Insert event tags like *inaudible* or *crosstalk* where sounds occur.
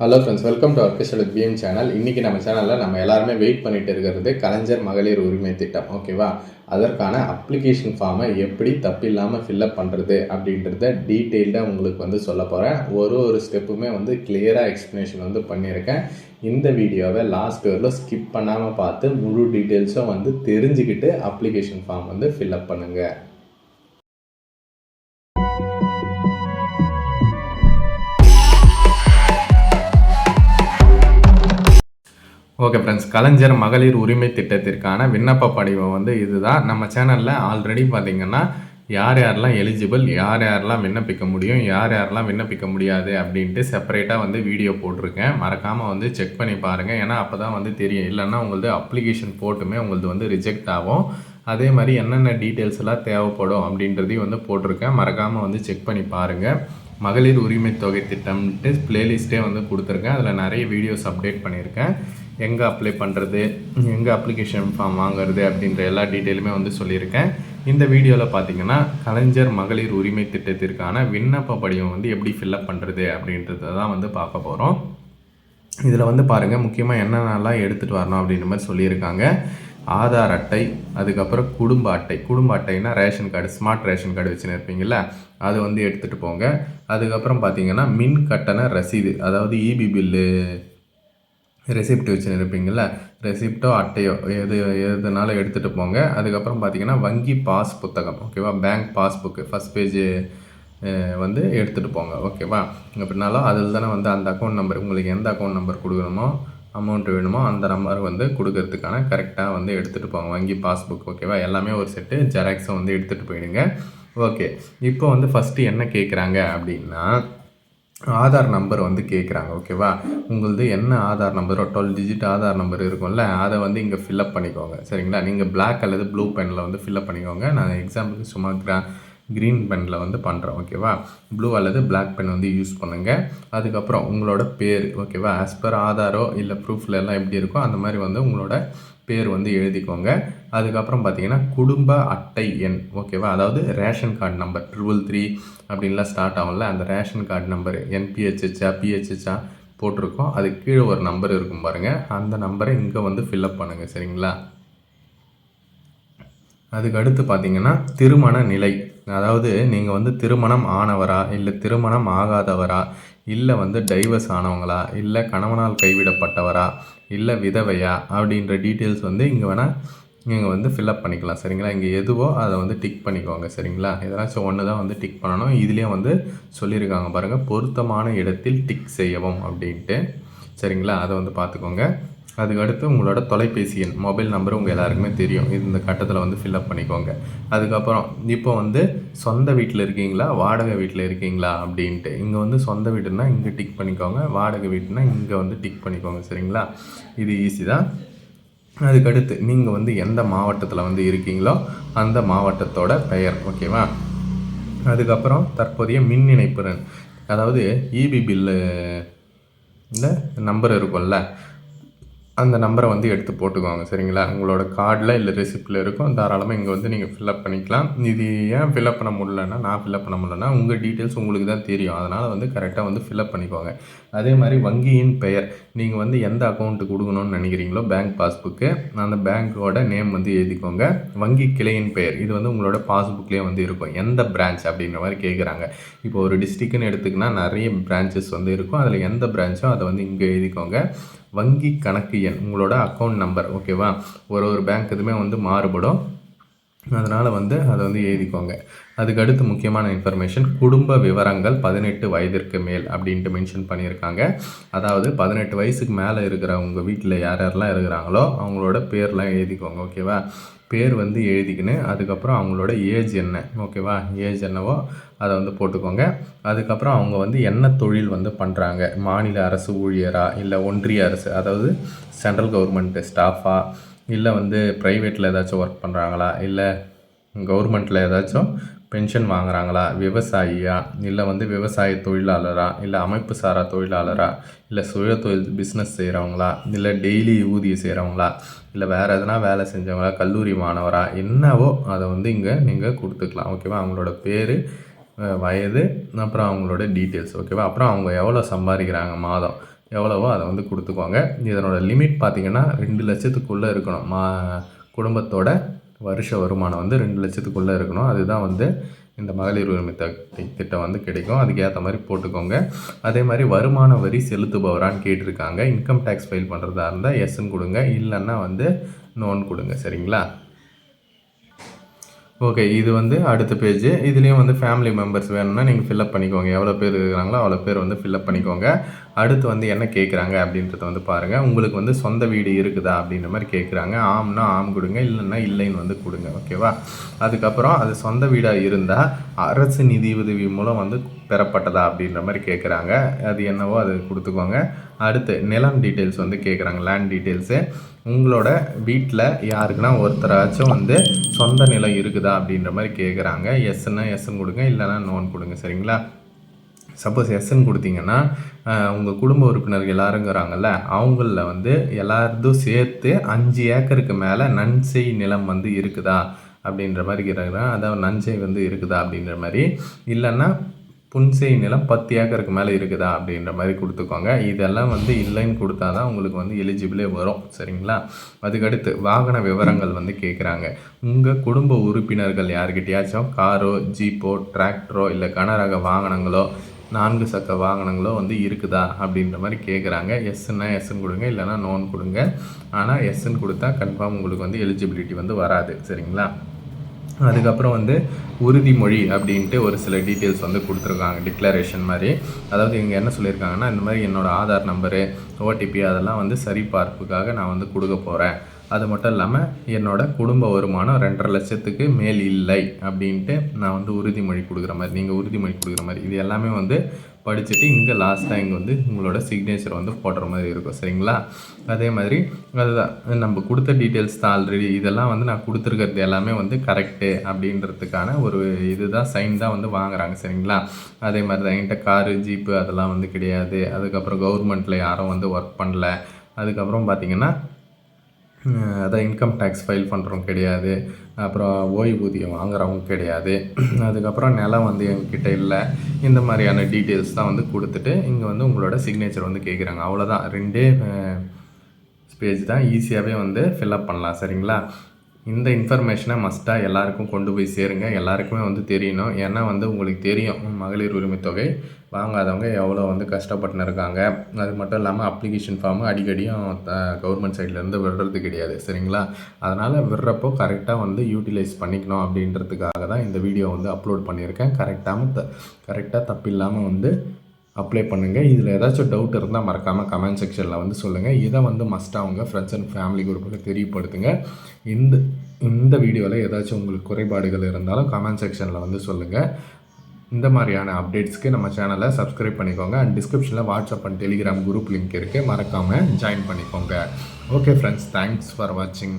Hello friends welcome to அர்கஸ்டல் PM channel இன்றைக்கி நம்ம சேனலில் நம்ம எல்லாருமே வெயிட் பண்ணிட்டு இருக்கிறது கலைஞர் மகளிர் உரிமை திட்டம் ஓகேவா அதற்கான அப்ளிகேஷன் ஃபார்மை எப்படி தப்பில்லாமல் ஃபில்அப் பண்ணுறது அப்படின்றத டீட்டெயில்டாக உங்களுக்கு வந்து சொல்ல போகிறேன் ஒரு ஒரு ஸ்டெப்புமே வந்து கிளியராக எக்ஸ்ப்ளனேஷன் வந்து பண்ணியிருக்கேன். இந்த வீடியோவை லாஸ்ட் இயரில் ஸ்கிப் பண்ணாமல் பார்த்து முழு டீட்டெயில்ஸும் வந்து தெரிஞ்சுக்கிட்டு அப்ளிகேஷன் ஃபார்ம் வந்து ஃபில்லப் பண்ணுங்கள் ஓகே ஃப்ரெண்ட்ஸ் கலைஞர் மகளிர் உரிமை திட்டத்திற்கான விண்ணப்ப படிவம் வந்து இதுதான். நம்ம சேனலில் ஆல்ரெடி பார்த்தீங்கன்னா யார் யாரெல்லாம் எலிஜிபிள் யார் யாரெல்லாம் விண்ணப்பிக்க முடியும் யார் யாரெல்லாம் விண்ணப்பிக்க முடியாது அப்படின்ட்டு செப்பரேட்டாக வந்து வீடியோ போட்டிருக்கேன். மறக்காமல் வந்து செக் பண்ணி பாருங்கள் ஏன்னா அப்போ தான் வந்து தெரியும். இல்லைன்னா உங்களது அப்ளிகேஷன் போட்டுமே உங்களது வந்து ரிஜெக்ட் ஆகும். அதே மாதிரி என்னென்ன டீட்டெயில்ஸ் எல்லாம் தேவைப்படும் அப்படின்றதையும் வந்து போட்டிருக்கேன். மறக்காமல் வந்து செக் பண்ணி பாருங்கள் மகளிர் உரிமை தொகை திட்டம்ட்டு பிளேலிஸ்ட்டே வந்து கொடுத்துருக்கேன். அதில் நிறைய வீடியோஸ் அப்டேட் பண்ணியிருக்கேன். எங்கே அப்ளை பண்ணுறது எங்கே அப்ளிகேஷன் ஃபார்ம் வாங்குறது அப்படின்ற எல்லா டீட்டெயிலுமே வந்து சொல்லியிருக்கேன். இந்த வீடியோவில் பார்த்தீங்கன்னா கலைஞர் மகளிர் உரிமை திட்டத்திற்கான விண்ணப்ப படிவம் வந்து எப்படி ஃபில்அப் பண்ணுறது அப்படின்றத தான் வந்து பார்க்க போகிறோம் இதில் வந்து பாருங்கள் முக்கியமாக என்னென்னலாம் எடுத்துகிட்டு வரணும் அப்படின்ற மாதிரி சொல்லியிருக்காங்க. ஆதார் அட்டை அதுக்கப்புறம் குடும்ப அட்டை. குடும்ப அட்டைனா ration card smart ration card வச்சுன்னு இருப்பீங்கள அது வந்து எடுத்துகிட்டு போங்க. அதுக்கப்புறம் பார்த்தீங்கன்னா மின் கட்டண ரசீது அதாவது இபி பில்லு ரெசிப்ட் வச்சு இருப்பீங்கள ரெசிப்டோ அட்டையோ எது எதுனாலும் எடுத்துகிட்டு போங்க. அதுக்கப்புறம் பார்த்தீங்கன்னா வங்கி பாஸ் புத்தகம் ஓகேவா பேங்க் பாஸ்புக்கு ஃபஸ்ட் பேஜ் வந்து எடுத்துகிட்டு போங்க ஓகேவா அப்படின்னாலும் அதில் தானே வந்து அந்த அக்கௌண்ட் நம்பர் உங்களுக்கு எந்த அக்கௌண்ட் நம்பர் கொடுக்கணுமோ அமௌண்ட் வேணுமோ அந்த நம்பர் வந்து கொடுக்கறதுக்கான கரெக்டாக வந்து எடுத்துகிட்டு போங்க. வங்கி பாஸ்புக் ஓகேவா எல்லாமே ஒரு செட்டு ஜெராக்ஸும் வந்து எடுத்துகிட்டு போயிடுங்க. ஓகே இப்போ வந்து ஃபஸ்ட்டு என்ன கேட்குறாங்க அப்படின்னா ஆதார் நம்பர் வந்து கேட்குறாங்க ஓகேவா உங்களது என்ன ஆதார் நம்பரோ டுவெல் டிஜிட் ஆதார் நம்பர் இருக்கும்ல அதை வந்து இங்கே ஃபில்அப் பண்ணிக்கோங்க. சரிங்களா? நீங்கள் பிளாக் அல்லது ப்ளூ பெனில் வந்து ஃபில்அப் பண்ணிக்கோங்க. நான் எக்ஸாம்பிளுக்கு சும்மா கிரா க்ரீன் பெனில் வந்து பண்ணுறோம் ஓகேவா ப்ளூ அல்லது பிளாக் பென் வந்து யூஸ் பண்ணுங்கள் அதுக்கப்புறம் உங்களோட பேர் ஓகேவா ஆஸ் பர் ஆதாரோ இல்லை ப்ரூஃபில் எல்லாம் எப்படி இருக்கோ அந்த மாதிரி வந்து உங்களோட பேர் வந்து எழுதிக்கோங்க. அதுக்கப்புறம் பார்த்தீங்கன்னா குடும்ப அட்டை எண் ஓகேவா அதாவது ration card number triple three அப்படின்லாம் ஸ்டார்ட் ஆகும்ல அந்த ரேஷன் கார்டு நம்பர் என்பிஹெச்ஹெச்சா பிஹெச்ஹெச்சா போட்டிருக்கோம். அது கீழே ஒரு நம்பர் இருக்கும் பாருங்கள் அந்த நம்பரை இங்கே வந்து ஃபில்அப் பண்ணுங்கள் சரிங்களா? அதுக்கு அடுத்து பார்த்தீங்கன்னா திருமண நிலை. அதாவது நீங்கள் வந்து திருமணம் ஆனவரா இல்லை திருமணம் ஆகாதவரா இல்லை வந்து டைவர்ஸ் ஆனவங்களா இல்லை கணவனால் கைவிடப்பட்டவரா இல்லை விதவையா அப்படின்ற டீட்டெயில்ஸ் வந்து இங்கே வேணால் நீங்கள் வந்து ஃபில்அப் பண்ணிக்கலாம். சரிங்களா? இங்கே எதுவோ அதை வந்து டிக் பண்ணிக்கோங்க. சரிங்களா? எதனாச்சும் ஒன்று தான் வந்து டிக் பண்ணணும். இதுலேயே வந்து சொல்லியிருக்காங்க பாருங்கள் பொருத்தமான இடத்தில் டிக் செய்யவும் அப்படின்ட்டு. சரிங்களா? அதை வந்து பார்த்துக்கோங்க. அதுக்கடுத்து உங்களோட தொலைபேசி எண் மொபைல் நம்பர் உங்கள் எல்லாருக்குமே தெரியும். இந்த கட்டத்தில் வந்து ஃபில்அப் பண்ணிக்கோங்க. அதுக்கப்புறம் இப்போ வந்து சொந்த வீட்டில் இருக்கீங்களா? வாடகை வீட்டில் இருக்கீங்களா? அப்படின்ட்டு. இங்கே வந்து சொந்த வீடுனா இங்கே டிக் பண்ணிக்கோங்க. வாடகை வீடுனா இங்கே வந்து டிக் பண்ணிக்கோங்க. சரிங்களா? இது ஈஸி தான். அதுக்கடுத்து நீங்கள் வந்து எந்த மாவட்டத்தில் வந்து இருக்கீங்களோ அந்த மாவட்டத்தோட பெயர் ஓகேவா? அதுக்கப்புறம் தற்போதைய மின் இணைப்பு அதாவது இபி பில்லு இந்த நம்பர் இருக்கும்ல. அந்த நம்பரை வந்து எடுத்து போட்டுக்கோங்க சரிங்களா? உங்களோட கார்டில் இல்லை ரெசிப்டில் இருக்கும். தாராளமாக இங்கே வந்து நீங்கள் ஃபில்அப் பண்ணிக்கலாம். இது ஏன் ஃபில்அப் பண்ண முடியலன்னா நான் ஃபில்அப் பண்ண முடியலன்னா உங்கள் டீட்டெயில்ஸ் உங்களுக்கு தான் தெரியும். அதனால் வந்து கரெக்டாக வந்து ஃபில்அப் பண்ணிக்கோங்க. அதே மாதிரி வங்கியின் பெயர். நீங்கள் வந்து எந்த அக்கௌண்ட்டு கொடுக்கணும்னு நினைக்கிறீங்களோ பேங்க் பாஸ்புக்கு அந்த பேங்க்கோட நேம் வந்து எழுதிக்கோங்க. வங்கி கிளையின் பெயர். இது வந்து உங்களோட பாஸ்புக்லேயே வந்து இருக்கும். எந்த பிரான்ச் அப்படின்ற மாதிரி கேட்குறாங்க இப்போ ஒரு டிஸ்ட்ரிக்ட்னு எடுத்துக்கினா நிறைய பிரான்ச்சஸ் வந்து இருக்கும். அதில் எந்த பிரான்ச்சோ அதை வந்து இங்கே எழுதிக்கோங்க. வங்கி கணக்கு எண் உங்களோட அக்கௌண்ட் நம்பர் ஓகேவா ஒரு ஒரு பேங்க் இதுவுமே வந்து மாறுபடும். அதனால் வந்து அதை வந்து எழுதிக்கோங்க. அதுக்கு அடுத்து முக்கியமான இன்ஃபர்மேஷன் குடும்ப விவரங்கள் பதினெட்டு வயதிற்கு மேல் அப்படின்ட்டு மென்ஷன் பண்ணியிருக்காங்க. அதாவது பதினெட்டு வயசுக்கு மேலே இருக்கிற உங்கள் வீட்டில் யார் யாரெல்லாம் இருக்கிறாங்களோ அவங்களோட பேர்லாம் எழுதிக்கோங்க ஓகேவா பேர் வந்து எழுதிக்கின்னு அதுக்கப்புறம் அவங்களோட ஏஜ் என்ன ஓகேவா? ஏஜ் என்னவோ அதை வந்து போட்டுக்கோங்க. அதுக்கப்புறம் அவங்க வந்து என்ன தொழில் வந்து பண்ணுறாங்க மாநில அரசு ஊழியரா? இல்லை ஒன்றிய அரசு அதாவது சென்ட்ரல் கவர்மெண்ட்டு ஸ்டாஃபா? இல்லை வந்து ப்ரைவேட்டில் ஏதாச்சும் ஒர்க் பண்ணுறாங்களா இல்லை கவர்மெண்ட்டில் ஏதாச்சும் பென்ஷன் வாங்குறாங்களா? விவசாயியா? இல்லை வந்து விவசாய தொழிலாளரா? இல்லை அமைப்பு சாரா தொழிலாளரா? இல்லை சுய தொழில் பிஸ்னஸ் செய்கிறவங்களா இல்லை டெய்லி ஊதியம் செய்கிறவங்களா இல்லை வேறு எதனா வேலை செஞ்சவங்களா? கல்லூரி மாணவரா? என்னவோ அதை வந்து இங்கே நீங்கள் கொடுத்துக்கலாம். ஓகேவா அவங்களோட பேர் வயது அப்புறம் அவங்களோட டீட்டெயில்ஸ் ஓகேவா அப்புறம் அவங்க எவ்வளோ சம்பாதிக்கிறாங்க மாதம்? எவ்வளவோ அதை வந்து கொடுத்துக்கோங்க. இதனோட லிமிட் பார்த்தீங்கன்னா ரெண்டு லட்சத்துக்குள்ளே இருக்கணும். மா குடும்பத்தோட வருஷ வருமானம் வந்து ரெண்டு லட்சத்துக்குள்ளே இருக்கணும். அதுதான் வந்து இந்த மகளிர் உரிமை த திட்டம் வந்து கிடைக்கும். அதுக்கேற்ற மாதிரி போட்டுக்கோங்க. அதே மாதிரி வருமான வரி செலுத்துபவரான்னு கேட்டிருக்காங்க. இன்கம் டேக்ஸ் ஃபைல் பண்ணுறதா இருந்தால் எஸ்ன்னு கொடுங்க. இல்லைன்னா வந்து நோன் கொடுங்க. சரிங்களா? ஓகே இது வந்து அடுத்த பேஜ் இதுலேயும் வந்து ஃபேமிலி மெம்பர்ஸ் வேணும்னா நீங்கள் ஃபில்அப் பண்ணிக்கோங்க. எவ்வளோ பேர் இருக்கிறாங்களோ அவ்வளோ பேர் வந்து ஃபில்அப் பண்ணிக்கோங்க. அடுத்து வந்து என்ன கேட்குறாங்க அப்படின்றத வந்து பாருங்கள் உங்களுக்கு வந்து சொந்த வீடு இருக்குதா அப்படின்ற மாதிரி கேட்குறாங்க ஆம்னா ஆம் கொடுங்க இல்லைன்னா இல்லைன்னு வந்து கொடுங்க. ஓகேவா அதுக்கப்புறம் அது சொந்த வீடாக இருந்தால் அரசு நிதி உதவி மூலம் வந்து பெறப்பட்டதா அப்படின்ற மாதிரி கேட்குறாங்க அது என்னவோ அது கொடுத்துக்கோங்க. அடுத்து நிலம் டீட்டெயில்ஸ் வந்து கேட்குறாங்க லேண்ட் டீட்டெயில்ஸு உங்களோட வீட்டில் யாருக்குன்னா ஒருத்தராச்சும் வந்து சொந்த நிலம் இருக்குதா அப்படின்ற மாதிரி கேட்குறாங்க எஸ்ன்னா எஸ்ன்னு கொடுங்க. இல்லைன்னா நோன் கொடுங்க. சரிங்களா? சப்போஸ் எஸ்ன்னு கொடுத்தீங்கன்னா உங்கள் குடும்ப உறுப்பினர்கள் எல்லாருங்கிறாங்கல்ல அவங்களில் வந்து எல்லாரதும் சேர்த்து அஞ்சு ஏக்கருக்கு மேலே நன்செய் நிலம் வந்து இருக்குதா அப்படின்ற மாதிரி கேட்குறாங்க அதாவது நஞ்சை வந்து இருக்குதா அப்படின்ற மாதிரி. இல்லைன்னா புன்செய் நிலம் பத்து ஏக்கருக்கு மேலே இருக்குதா அப்படின்ற மாதிரி கொடுத்துக்கோங்க. இதெல்லாம் வந்து இல்லைன்னு கொடுத்தா தான் உங்களுக்கு வந்து எலிஜிபிளே வரும். சரிங்களா? அதுக்கடுத்து வாகன விவரங்கள் வந்து கேட்குறாங்க உங்கள் குடும்ப உறுப்பினர்கள் யார்கிட்டயாச்சும் காரோ ஜீப்போ டிராக்டரோ இல்லை கனரக வாகனங்களோ நான்கு சக்க வாகனங்களோ வந்து இருக்குதா அப்படின்ற மாதிரி கேட்குறாங்க எஸ்ன்னா எஸ்ன்னு கொடுங்க இல்லைனா நோன் கொடுங்க. ஆனால் எஸ்ன்னு கொடுத்தா கன்ஃபார்ம் உங்களுக்கு வந்து எலிஜிபிலிட்டி வந்து வராது. சரிங்களா? அதுக்கப்புறம் வந்து உறுதிமொழி அப்படின்ட்டு ஒரு சில டீட்டெயில்ஸ் வந்து கொடுத்துருக்காங்க டிக்ளரேஷன் மாதிரி. அதாவது இவங்க என்ன சொல்லியிருக்காங்கன்னா இந்த மாதிரி என்னோடய ஆதார் நம்பரு ஓடிபி அதெல்லாம் வந்து சரிபார்ப்புக்காக நான் வந்து கொடுக்க போகிறேன் அது மட்டும் இல்லாமல் என்னோடய குடும்ப வருமானம் ரெண்டரை லட்சத்துக்கு மேல் இல்லை அப்படின்ட்டு நான் வந்து உறுதிமொழி கொடுக்குற மாதிரி நீங்கள் உறுதிமொழி கொடுக்குற மாதிரி. இது எல்லாமே வந்து படிச்சுட்டு இங்கே லாஸ்ட்டாக இங்கே வந்து உங்களோட சிக்னேச்சர் வந்து போடுற மாதிரி இருக்கும். சரிங்களா? அதே மாதிரி அதுதான். நம்ம கொடுத்த டீட்டெயில்ஸ் தான் ஆல்ரெடி இதெல்லாம் வந்து நான் கொடுத்துருக்கிறது எல்லாமே வந்து கரெக்டு அப்படின்றதுக்கான ஒரு இதுதான் சைன் தான் வந்து வாங்குறாங்க. சரிங்களா? அதே மாதிரி தான் என்கிட்ட காரு ஜீப்பு அதெல்லாம் வந்து கிடையாது. அதுக்கப்புறம் கவர்மெண்ட்டில் யாரும் வந்து ஒர்க் பண்ணல. அதுக்கப்புறம் பார்த்திங்கன்னா அதான் இன்கம் டேக்ஸ் ஃபைல் பண்ணுறவங்க கிடையாது. அப்புறம் ஓய்வூதியம் வாங்குறவங்க கிடையாது. *clears throat* அதுக்கப்புறம் நிலம் வந்து எங்ககிட்ட இல்லை. இந்த மாதிரியான டீட்டெயில்ஸ் தான் வந்து கொடுத்துட்டு இங்கே வந்து உங்களோட சிக்னேச்சர் வந்து கேட்குறாங்க அவ்வளோதான் ரெண்டே பேஜ் தான் ஈஸியாகவே வந்து ஃபில்அப் பண்ணலாம். சரிங்களா? இந்த இன்ஃபர்மேஷனை மஸ்ட்டாக எல்லாருக்கும் கொண்டு போய் சேருங்க. எல்லாருக்குமே வந்து தெரியணும். ஏன்னா வந்து உங்களுக்கு தெரியும் மகளிர் உரிமை தொகை வாங்காதவங்க எவ்வளோ வந்து கஷ்டப்பட்டுன்னு இருக்காங்க. அது மட்டும் இல்லாமல் அப்ளிகேஷன் ஃபார்மு அடிக்கடியும் கவர்மெண்ட் சைட்லேருந்து விடுறது கிடையாது. சரிங்களா? அதனால் விடுறப்போ கரெக்டாக வந்து யூட்டிலைஸ் பண்ணிக்கணும் அப்படின்றதுக்காக தான் இந்த வீடியோ வந்து அப்லோட் பண்ணியிருக்கேன். கரெக்டாக த கரெக்டாக தப்பில்லாமல் வந்து அப்ளை பண்ணுங்கள் இதில் ஏதாச்சும் டவுட் இருந்தால் மறக்காமல் கமெண்ட் செக்ஷனில் வந்து சொல்லுங்கள் இதை வந்து மஸ்ட்டாக அவங்க ஃப்ரெண்ட்ஸ் அண்ட் ஃபேமிலி குரூப்பில் தெரியப்படுத்துங்க. இந்த இந்த வீடியோவில் ஏதாச்சும் உங்களுக்கு குறைபாடுகள் இருந்தாலும் கமெண்ட் செக்ஷனில் வந்து சொல்லுங்கள் இந்த மாதிரியான அப்டேட்ஸ்க்கு நம்ம சேனலை சப்ஸ்கிரைப் பண்ணிக்கோங்க. அண்ட் டிஸ்கிரிப்ஷனில் WhatsApp and Telegram group link இருக்குது மறக்காமல் ஜாயின் பண்ணிக்கோங்க. ஓகே ஃப்ரெண்ட்ஸ் தேங்க்ஸ் ஃபார் வாட்சிங்